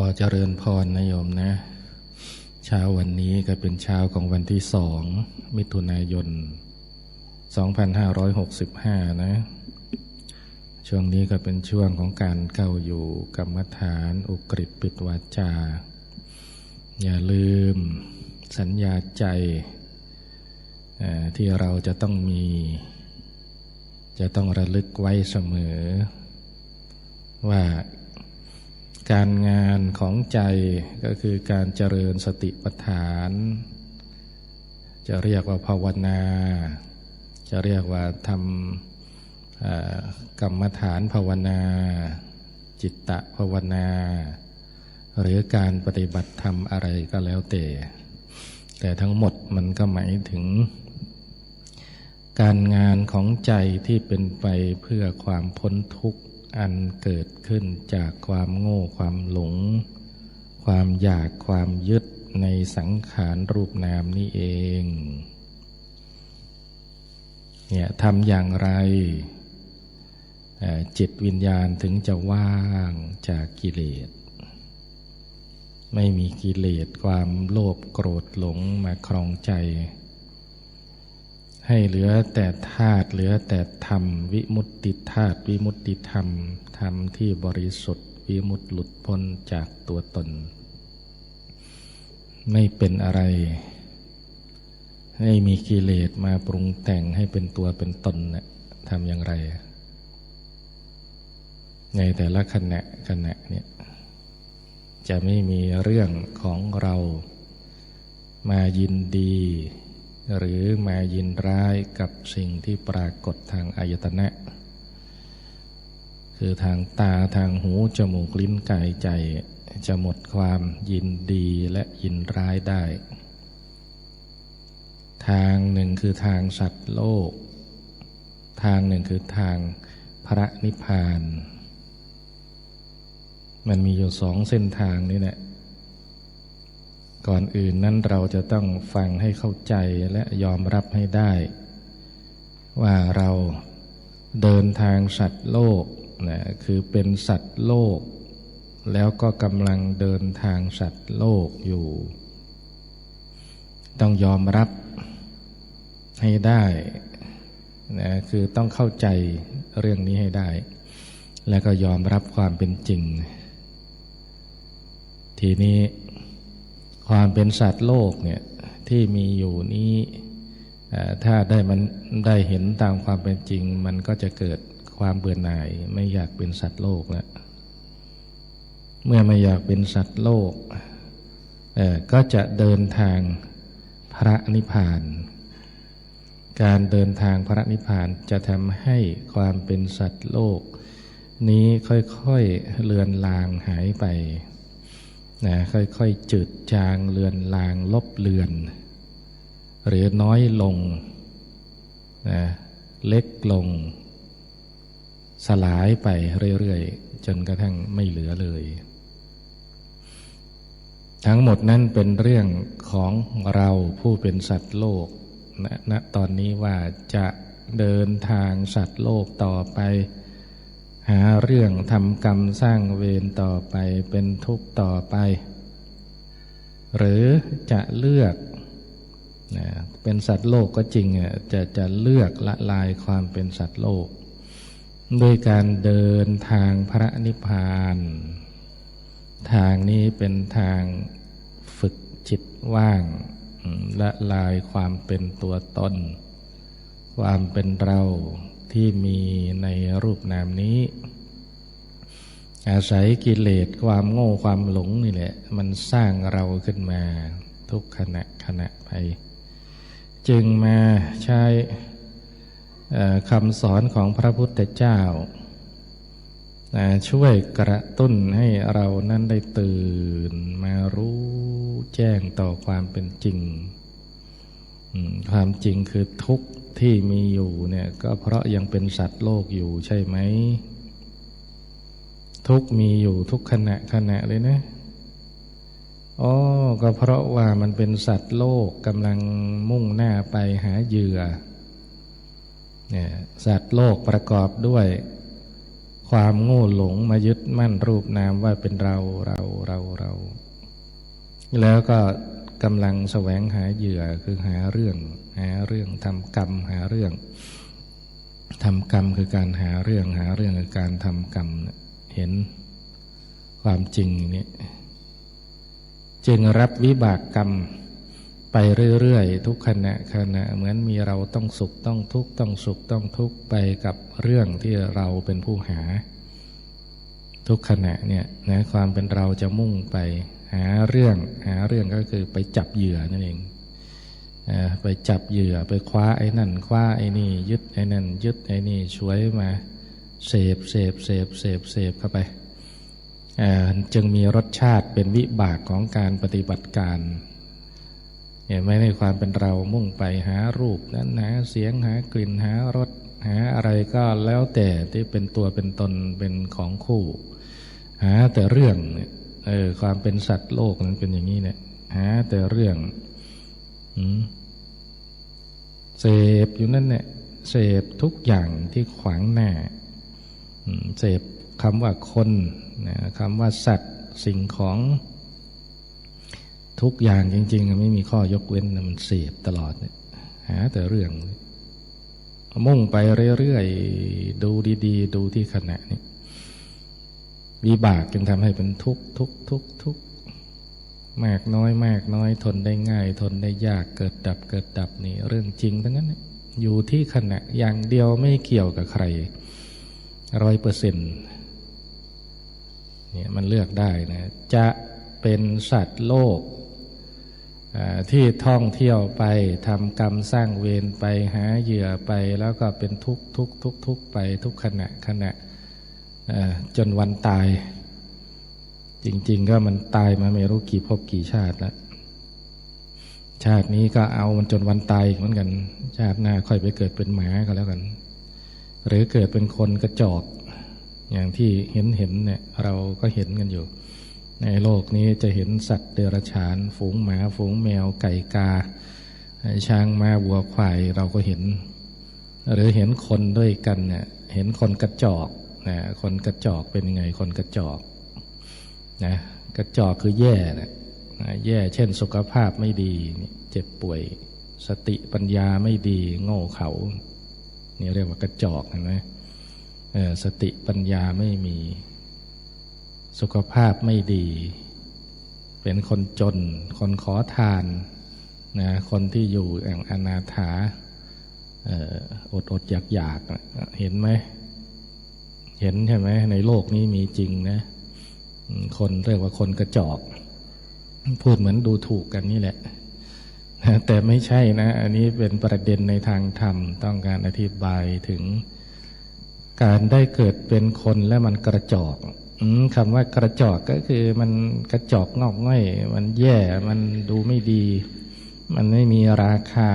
ขอเจริญพรนะโยมนะเช้าวันนี้ก็เป็นเช้าของวันที่สองมิถุนายน 2565 นะ ช่วงนี้ก็เป็นช่วงของการเข้าอยู่กรรมฐานอุกฤษปิดวาจา อย่าลืมสัญญาใจที่เราจะต้องมี จะต้องระลึกไว้เสมอ ว่า การงานของใจก็คือการเจริญสติปัฏฐาน จะเรียกว่าภาวนา จะเรียกว่าทำกรรมฐานภาวนา จิตตะภาวนา หรือการปฏิบัติธรรมอะไรก็แล้วแต่ แต่ทั้งหมดมันก็หมายถึง การงานของใจที่เป็นไปเพื่อความพ้นทุกข์ อันเกิดขึ้นจากความโง่ความหลง ความอยากความยึดในสังขารรูปนามนี่เองเนี่ยทำอย่างไร จิตวิญญาณถึงจะว่างจากกิเลส ไม่มีกิเลสความโลภโกรธหลงมาครองใจ ให้เหลือแต่ธาตุเหลือแต่ธรรม วิมุตติธาตุวิมุตติธรรม ธรรมที่บริสุทธิ์ วิมุตติหลุดพ้นจากตัวตน ไม่เป็นอะไร ให้มีกิเลสมาปรุงแต่งให้เป็นตัวเป็นตนนะ่ะทำอย่างไร ในแต่ละขณะขณะเนี่ยจะไม่มีเรื่องของเรามายินดี หรือมายินร้ายกับสิ่งที่ปรากฏทางอายตนะ คือทางตาทางหูจมูกลิ้นกายใจจะหมดความยินดีและยินร้ายได้ ทางหนึ่งคือทางสัตว์โลก ทางหนึ่งคือทางพระนิพพาน มันมีอยู่สองเส้นทางนี่แหละ ก่อนอื่นนั้นเราจะต้องฟังให้เข้าใจและยอมรับให้ได้ ว่าเราเดินทางสัตว์โลกนะคือเป็นสัตว์โลก แล้วก็กำลังเดินทางสัตว์โลกอยู่ ต้องยอมรับให้ได้นะคือต้องเข้าใจเรื่องนี้ให้ได้ แล้วก็ยอมรับความเป็นจริง ทีนี้ ความเป็นสัตว์โลกเนี่ยที่มีอยู่นี้ถ้าได้มันได้เห็นตามความเป็นจริง มันก็จะเกิดความเบื่อหน่าย ไม่อยากเป็นสัตว์โลกแล้วเมื่อไม่อยากเป็นสัตว์โลกก็จะเดินทางพระนิพพาน การเดินทางพระนิพพานจะทำให้ความเป็นสัตว์โลก นี้ค่อยๆเลือนลางหายไป นะค่อยๆจืดจางเลือนลางลบเลือน หรือน้อยลงนะเล็กลง สลายไปเรื่อยๆ จนกระทั่งไม่เหลือเลย ทั้งหมดนั้นเป็นเรื่องของเราผู้เป็นสัตว์โลกณณตอนนี้ว่าจะเดินทางสัตว์โลกต่อไป หาเรื่องทำกรรมสร้างเวรต่อไปเป็นทุกข์ต่อไป หรือจะเลือกนะเป็นสัตว์โลกก็จริงอะจะจะเลือกละลายความเป็นสัตว์โลก ด้วยการเดินทางพระนิพพาน ทางนี้เป็นทางฝึกจิตว่างละลายความเป็นตัวตน ความเป็นเรา ที่มีในรูปนามนี้ อาศัยกิเลสความโง่ความหลงนี่แหละ มันสร้างเราขึ้นมาทุกขณะขณะไป จึงมาใช้คำสอนของพระพุทธเจ้า ช่วยกระตุ้นให้เรานั้นได้ตื่นมารู้แจ้งต่อความเป็นจริง ความจริงคือทุกข์ที่มีอยู่เนี่ยก็เพราะยังเป็นสัตว์โลกอยู่ใช่ไหม ทุกข์มีอยู่ทุกขณะขณะเลยนะอ๋อก็เพราะว่ามันเป็นสัตว์โลกกำลังมุ่งหน้าไปหาเหยื่อเนี่ยสัตว์โลกประกอบด้วย ความโง่หลงมายึดมั่นรูปนามว่าเป็นเราเราเราเรา แล้วก็ กำลังแสวงหาเหยื่อคือหาเรื่อง หาเรื่องทำกรรมหาเรื่องทำกรรมคือการหาเรื่องหาเรื่องคือการทำกรรมเห็นความจริงนี้จึงรับวิบากกรรมไปเรื่อยๆ ทุกขณะขณะเหมือนมีเราต้องสุขต้องทุกข์ต้องสุขต้องทุกข์ไปกับเรื่องที่เราเป็นผู้หา ทุกขณะเนี่ยนะความเป็นเราจะมุ่งไป หาเรื่องหาเรื่องก็คือไปจับเหยื่อนั่นเองไปจับเหยื่อไปคว้าไอ้นั่น คว้าไอ้นี่ ยึดไอ้นั่น ยึดไอ้นี่ช่วยมาเสพเสพเสพเสพเสพเข้าไปจึงมีรสชาติเป็นวิบากของการปฏิบัติการเห็นไหมในความเป็นเรามุ่งไปหารูปนั้นหาเสียงหากลิ่นหารสหาอะไรก็แล้วแต่ที่เป็นตัวเป็นตนเป็นของคู่ หาแต่เรื่องเเออความเป็นสัตว์โลกนั้นเป็นอย่างนี้เนี่ยหาแต่เรื่องเสพอยู่นั่นเนี่ยเสพทุกอย่างที่ขวางหน้าเสพคำว่าคนนะคำว่าสัตว์สิ่งของทุกอย่างจริงๆไม่มีข้อยกเว้นมันเสพตลอดเนี่ยหาแต่เรื่อง มุ่งไปเรื่อยๆ ดูดีๆ ดูที่ขณะนี้ วิบากจึงทำให้เป็นทุกข์ทุกทุกทุกมากน้อยมากน้อยทนได้ง่าย ทนได้ยากเกิดดับเกิดดับนี่เรื่องจริงทั้งนั้นอยู่ที่ขณะอย่างเดียวไม่เกี่ยวกับใครร้อยเปอร์เซ็นต์เนี่ยมันเลือกได้นะจะเป็นสัตว์โลกที่ท่องเที่ยวไปทำกรรมสร้างเวรไปหาเหยื่อไปแล้วก็เป็นทุกทุกทุกทุกไปทุกขณะขณะ จนวันตาย จริง ๆ ก็มันตายมาไม่รู้กี่ภพกี่ชาติแล้วชาตินี้ก็เอามันจนวันตายเหมือนกัน ชาติหน้าค่อยไปเกิดเป็นหมาก็แล้วกัน หรือเกิดเป็นคนกระจอกอย่างที่เห็นเห็นเนี่ยเราก็เห็นกันอยู่ ในโลกนี้จะเห็นสัตว์เดรัจฉาน ฝูงหมา ฝูงแมว ไก่กา ช้างม้าวัวควายเราก็เห็น หรือเห็นคนด้วยกันเนี่ยเห็นคนกระจอก นะคนกระจอกเป็นยังไงคนกระจอกนะกระจอกคือแย่นะแย่เช่นสุขภาพไม่ดี เจ็บป่วย สติปัญญาไม่ดี โง่เขานี่เรียกว่ากระจอกเห็นไหมสติปัญญาไม่มี สุขภาพไม่ดี เป็นคนจน คนขอทานนะคนที่อยู่อย่างอนาถาอดอดอยากอยากเห็นไหม เห็นใช่ไหมในโลกนี้มีจริงนะ คนเรียกว่าคนกระจอก พูดเหมือนดูถูกกันนี่แหละแต่ไม่ใช่นะ อันนี้เป็นประเด็นในทางธรรม ต้องการอธิบายถึง การได้เกิดเป็นคนและมันกระจอกคำว่ากระจอกก็คือมันกระจอกงอกง่อย มันแย่มันดูไม่ดี มันไม่มีราคา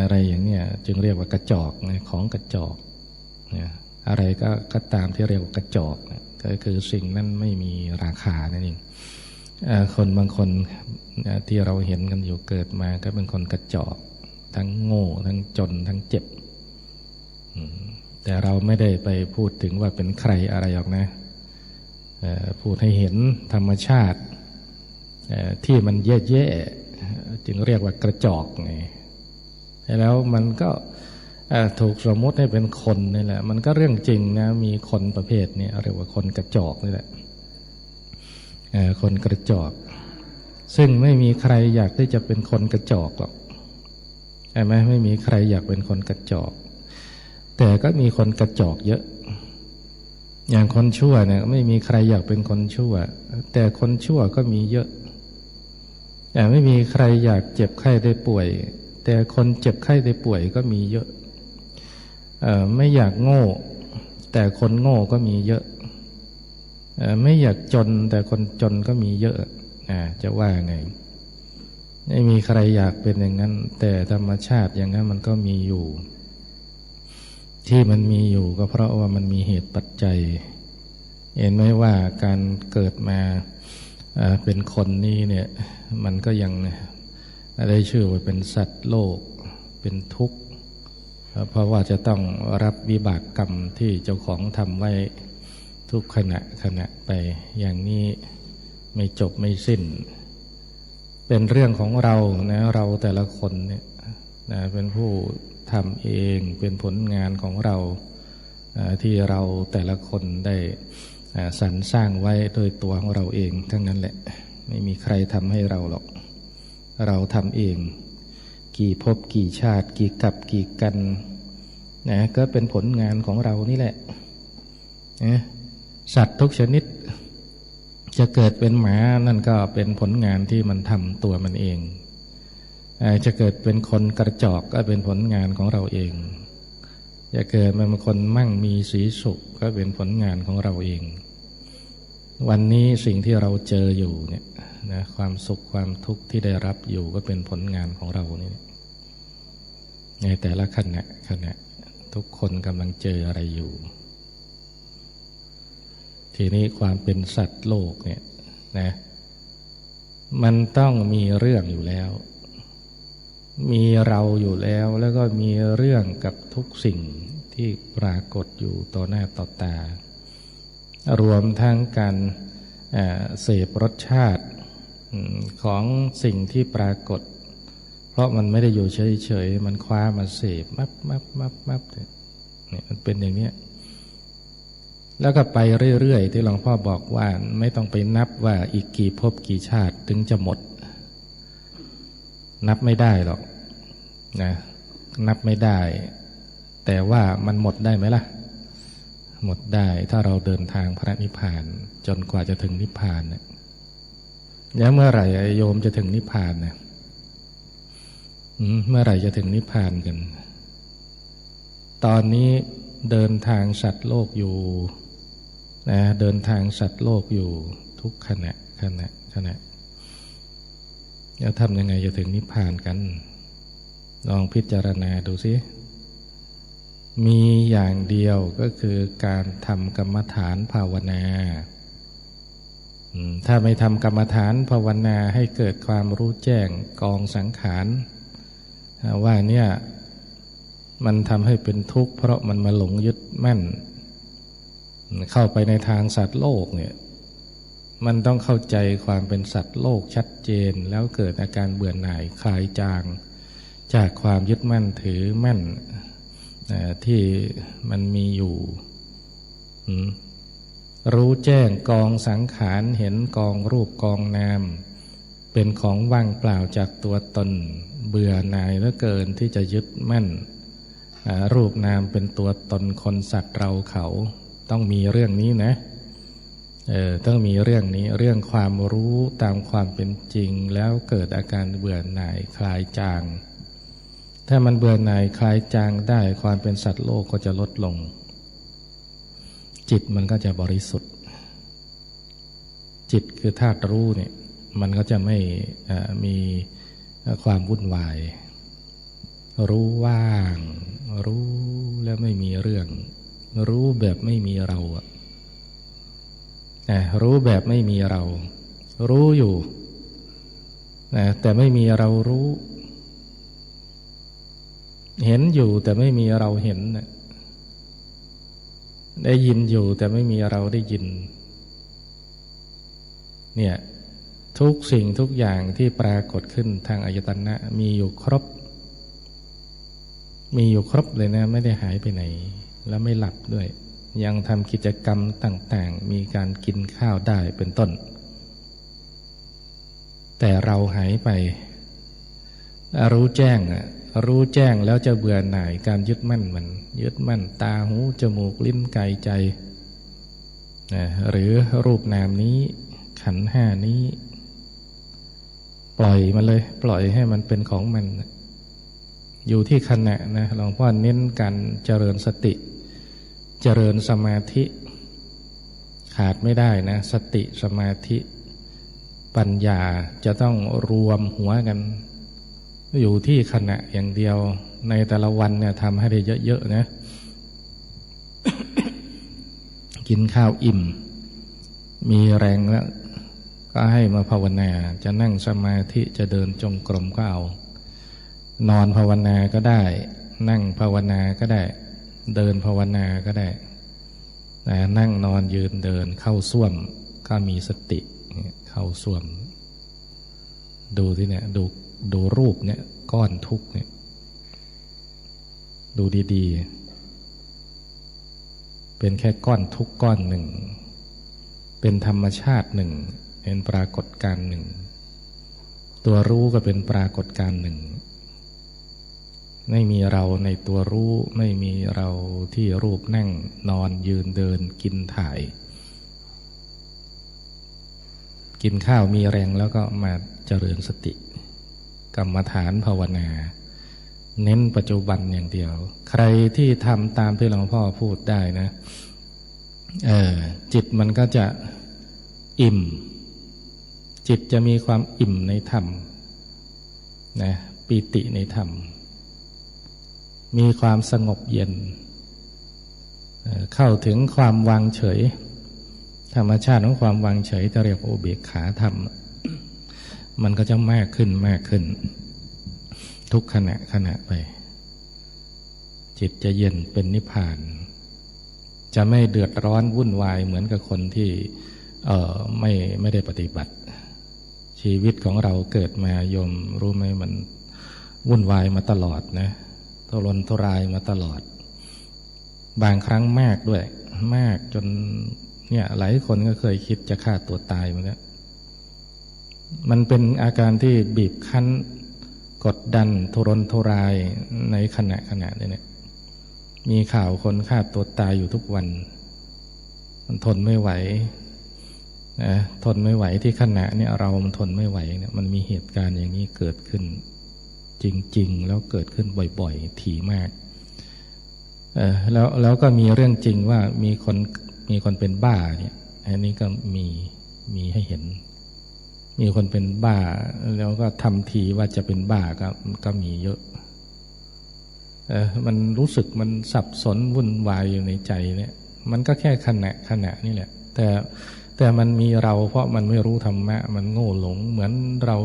อะไรอย่างเนี้ยจึงเรียกว่ากระจอกของกระจอกเนี่ย อะไรก็ก็ตามที่เรียกว่ากระจอกก็คือสิ่งนั้นไม่มีราคานั่นเองคนบางคนที่เราเห็นกันอยู่เกิดมาก็เป็นคนกระจอกทั้งโง่ ทั้งจนทั้งเจ็บ แต่เราไม่ได้ไปพูดถึงว่าเป็นใครอะไรหรอกนะพูดให้เห็นธรรมชาติที่มันแย่ๆจึงเรียกว่ากระจอกไงแล้วมันก็ ถูกสมมติให้เป็นคนนี่แหละ มันก็เรื่องจริงนะ มีคนประเภทนี้เรียกว่าคนกระจอกนี่แหละคนกระจอก ซึ่งไม่มีใครอยากที่จะเป็นคนกระจอกหรอกใช่ไหมไม่มีใครอยากเป็นคนกระจอก แต่ก็มีคนกระจอกเยอะ อย่างคนชั่วเนี่ยไม่มีใครอยากเป็นคนชั่ว แต่คนชั่วก็มีเยอะ แต่ไม่มีใครอยากเจ็บไข้ได้ป่วย แต่คนเจ็บไข้ได้ป่วยก็มีเยอะ ไม่อยากโง่ แต่คนโง่ก็มีเยอะ ไม่อยากจนแต่คนจนก็มีเยอะอ่าจะว่าไง ไม่มีใครอยากเป็นอย่างนั้น แต่ธรรมชาติอย่างนั้นมันก็มีอยู่ ที่มันมีอยู่ก็เพราะว่ามันมีเหตุปัจจัย เห็นไหมว่าการเกิดมาเป็นคนนี้เนี่ย มันก็ยังได้ชื่อว่าเป็นสัตว์โลก เป็นทุกข์ เพราะว่าจะต้องรับวิบากกรรมที่เจ้าของทำไว้ทุกขณะขณะไปอย่างนี้ไม่จบไม่สิ้น เป็นเรื่องของเรานะเราแต่ละคนเนี่ยนะเป็นผู้ทำเองเป็นผลงานของเราที่เราแต่ละคนได้สรรสร้างไว้โดยตัวของเราเองทั้งนั้นแหละ ไม่มีใครทำให้เราหรอก เราทำเอง กี่ภพกี่ชาติ กี่กับกี่กันนะก็เป็นผลงานของเรานี่แหละนะสัตว์ทุกชนิด จะเกิดเป็นหมานั่นก็เป็นผลงานที่มันทำตัวมันเองจะเกิดเป็นคนกระจอกก็เป็นผลงานของเราเอง จะเกิดเป็นคนมั่งมีสีสุขก็เป็นผลงานของเราเอง วันนี้สิ่งที่เราเจออยู่เนี่ยนะความสุขความทุกข์ที่ได้รับอยู่ก็เป็นผลงานของเรานี่ ในแต่ละขณะขณะทุกคนกำลังเจออะไรอยู่ ทีนี้ความเป็นสัตว์โลกเนี่ยนะมันต้องมีเรื่องอยู่แล้ว มีเราอยู่แล้วแล้วก็มีเรื่องกับทุกสิ่งที่ปรากฏอยู่ต่อหน้าต่อตา รวมทั้งการเสพรสชาติของสิ่งที่ปรากฏ ราะมันไม่ได้อยู่เฉยๆ มันคว้ามาเสพมับมับมับมับเนี่ยมันเป็นอย่างนี้แล้วก็ไปเรื่อยๆ ที่หลวงพ่อบอกว่าไม่ต้องไปนับว่าอีกกี่ภพกี่ชาติถึงจะหมด นับไม่ได้หรอกนะนับไม่ได้ แต่ว่ามันหมดได้ไหมล่ะ หมดได้ถ้าเราเดินทางพระนิพพาน จนกว่าจะถึงนิพพานเนี่ยแล้วเมื่อไหร่โยมจะถึงนิพพานเนี่ย เมื่อไหร่จะถึงนิพพานกัน ตอนนี้เดินทางสัตว์โลกอยู่นะเดินทางสัตว์โลกอยู่ทุกขณะขณะขณะแล้วทำยังไงจะถึงนิพพานกัน ลองพิจารณาดูสิ มีอย่างเดียวก็คือการทำกรรมฐานภาวนาถ้าไม่ทำกรรมฐานภาวนาให้เกิดความรู้แจ้งกองสังขาร ว่าเนี่ยมันทำให้เป็นทุกข์เพราะมันมาหลงยึดมั่น เข้าไปในทางสัตว์โลกเนี่ยมันต้องเข้าใจความเป็นสัตว์โลกชัดเจนแล้วเกิดอาการเบื่อหน่ายคลายจาง จากความยึดมั่นถือมั่นที่มันมีอยู่ รู้แจ้งกองสังขารเห็นกองรูปกองนาม เป็นของว่างเปล่าจากตัวตน เบื่อหน่ายเหลือเกินที่จะยึดมั่น รูปนามเป็นตัวตนคนสัตว์เราเขา ต้องมีเรื่องนี้นะเออต้องมีเรื่องนี้เรื่องความรู้ตามความเป็นจริง แล้วเกิดอาการเบื่อหน่ายคลายจาง ถ้ามันเบื่อหน่ายคลายจางได้ความเป็นสัตว์โลกก็จะลดลง จิตมันก็จะบริสุทธิ์ จิตคือธาตุรู้เนี่ยมันก็จะไม่มี ความวุ่นวาย รู้ว่าง รู้แล้วไม่มีเรื่อง รู้แบบไม่มีเราอะรู้แบบไม่มีเรา รู้อยู่นะแต่ไม่มีเรารู้ เห็นอยู่แต่ไม่มีเราเห็น ได้ยินอยู่แต่ไม่มีเราได้ยิน เนี่ย ทุกสิ่งทุกอย่างที่ปรากฏขึ้นทางอายตนะ มีอยู่ครบ มีอยู่ครบเลยนะ ไม่ได้หายไปไหน แล้วไม่หลับด้วย ยังทำกิจกรรมต่างๆ มีการกินข้าวได้เป็นต้น แต่เราหายไป รู้แจ้งอะรู้แจ้งแล้วจะเบื่อหน่ายการยึดมั่นมัน ยึดมั่นตาหูจมูกลิ้นกายใจนะหรือรูปนามนี้ขันห้านี้ ปล่อยมันเลย ปล่อยให้มันเป็นของมัน อยู่ที่ขณะนะหลวงพ่อเน้นการเจริญสติ เจริญสมาธิขาดไม่ได้นะ สติสมาธิปัญญาจะต้องรวมหัวกัน อยู่ที่ขณะอย่างเดียวในแต่ละวันเนี่ยทำให้ได้เยอะๆนะกินข้าวอิ่ม มีแรงแล้ว ก็ให้มาภาวนา จะนั่งสมาธิจะเดินจงกรมก็เอา นอนภาวนาก็ได้ นั่งภาวนาก็ได้ เดินภาวนาก็ได้นะนั่งนอนยืนเดินเข้าส้วมก็มีสติเข้าส้วม ดูที่เนี่ยดูดูรูปเนี่ยก้อนทุกข์เนี่ยดูดีๆ เป็นแค่ก้อนทุกข์ก้อนหนึ่ง เป็นธรรมชาติหนึ่ง เป็นปรากฏการหนึ่ง ตัวรู้ก็เป็นปรากฏการหนึ่ง ไม่มีเราในตัวรู้ไม่มีเราที่รูปนั่งนอนยืนเดินกินถ่าย กินข้าวมีแรงแล้วก็มาเจริญสติ กรรมฐานภาวนา เน้นปัจจุบันอย่างเดียว ใครที่ทำตามที่หลวงพ่อพูดได้นะเออจิตมันก็จะอิ่ม จิตจะมีความอิ่มในธรรมนะปีติในธรรม มีความสงบเย็น เข้าถึงความวางเฉย ธรรมชาติของความวางเฉยจะเรียกว่าอุเบกขาธรรม มันก็จะมากขึ้นมากขึ้น ทุกขณะขณะไป จิตจะเย็นเป็นนิพพาน จะไม่เดือดร้อนวุ่นวายเหมือนกับคนที่เออไม่ไม่ได้ปฏิบัติ ชีวิตของเราเกิดมายมรู้ไหมมันวุ่นวายมาตลอดนะทรนทรายมาตลอด บางครั้งมากด้วย มากจนเนี่ยหลายคนก็เคยคิดจะฆ่าตัวตายมาแล้วมันเป็นอาการที่บีบคั้นกดดันทรนทรายในขณะขณะนี้เนี่ยมีข่าวคนฆ่าตัวตายอยู่ทุกวัน มันทนไม่ไหว นะทนไม่ไหวที่ขณะเนี่ยเรามันทนไม่ไหวเนี่ยมันมีเหตุการณ์อย่างนี้เกิดขึ้น จริง ๆ แล้วเกิดขึ้นบ่อยๆ ถี่มากเออแล้วแล้วก็มีเรื่องจริงว่ามีคนมีคนเป็นบ้าเนี่ยอันนี้ก็มีมีให้เห็น มีคนเป็นบ้า แล้วก็ทำทีว่าจะเป็นบ้าก็ก็มีเยอะเออมันรู้สึกมันสับสนวุ่นวายอยู่ในใจเนี่ย มันก็แค่ขณะขณะนี่แหละ แต่ แต่มันมีเราเพราะมันไม่รู้ธรรมะ มันโง่หลง เหมือนเรา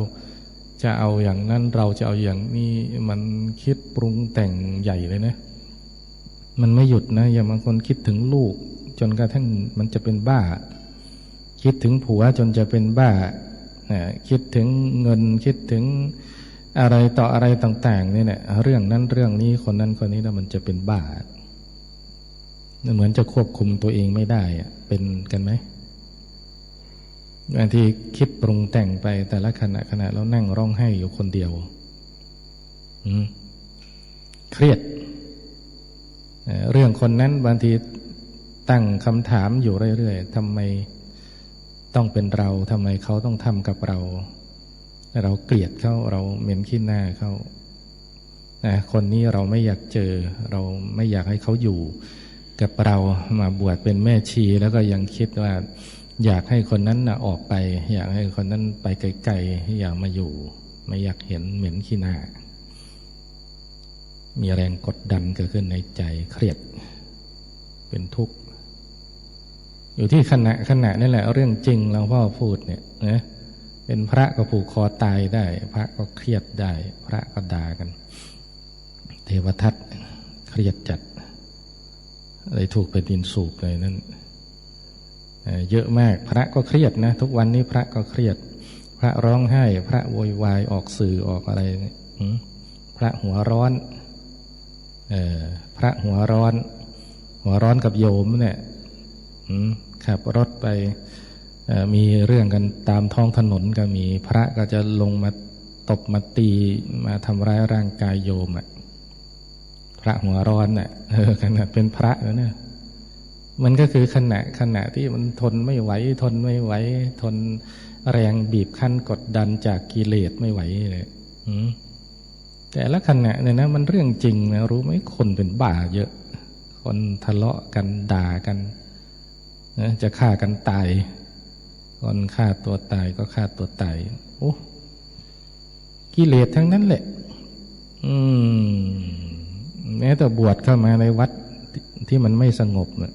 จะเอาอย่างนั้นเราจะเอาอย่างนี้มันคิดปรุงแต่งใหญ่เลยนะ มันไม่หยุดนะ อย่างบางคนคิดถึงลูก จนกระทั่งมันจะเป็นบ้า คิดถึงผัวจนจะเป็นบ้า คิดถึงเงินคิดถึงอะไรต่ออะไรต่างๆนี่แหละเรื่องนั้นเรื่องนี้คนนั้นคนนี้แล้วมันจะเป็นบ้า เหมือนจะควบคุมตัวเองไม่ได้อะเป็นกันไหม บางทีคิดปรุงแต่งไปแต่ละขณะขณะแล้วนั่งร้องไห้อยู่คนเดียวเครียดเอ่อเรื่องคนนั้นบางทีตั้งคำถามอยู่เรื่อยๆทำไมต้องเป็นเราทำไมเขาต้องทำกับเรา เราเกลียดเขาเราเหม็นขี้หน้าเขานะคนนี้เราไม่อยากเจอ เราไม่อยากให้เขาอยู่ กับเรามาบวชเป็นแม่ชี แล้วก็ยังคิดว่า อยากให้คนนั้นนะออกไป อยากให้คนนั้นไปไกลๆอยากมาอยู่ ไม่อยากเห็นเหม็นขี้หน้า มีแรงกดดันเกิดขึ้นในใจเครียด เป็นทุกข์ อยู่ที่ขณะขณะนั่นแหละ เรื่องจริงหลวงพ่อพูดเนี่ยนะเป็นพระก็ผูกคอตายได้ พระก็เครียดได้ พระก็ด่ากัน เทวทัตเครียดจัดเลยถูกไปดินสูบเลยนั่น เยอะมากพระก็เครียดนะ ทุกวันนี้พระก็เครียด พระร้องไห้ พระโวยวายออกสื่อออกอะไรพระหัวร้อนอพระหัวร้อน หัวร้อนกับโยมเนี่ยขับรถไปมีเรื่องกันตามท้องถนนก็มี พระก็จะลงมาตบมาตีมาทำร้ายร่างกายโยมอะพระหัวร้อนน่ะเออขนาดเป็นพระแล้วเนี่ย มันก็คือขณะขณะที่มันทนไม่ไหว ทนไม่ไหว ทนแรงบีบคั้นกดดันจากกิเลสไม่ไหวเลยแต่ละขณะเนี่ยนะมันเรื่องจริงนะรู้ไหมคนเป็นบ้าเยอะ คนทะเลาะกันด่ากันนะจะฆ่ากันตาย คนฆ่าตัวตายก็ฆ่าตัวตายโอ้กิเลสทั้งนั้นแหละ อืมแม้แต่บวชเข้ามาในวัดที่มันไม่สงบเนี่ย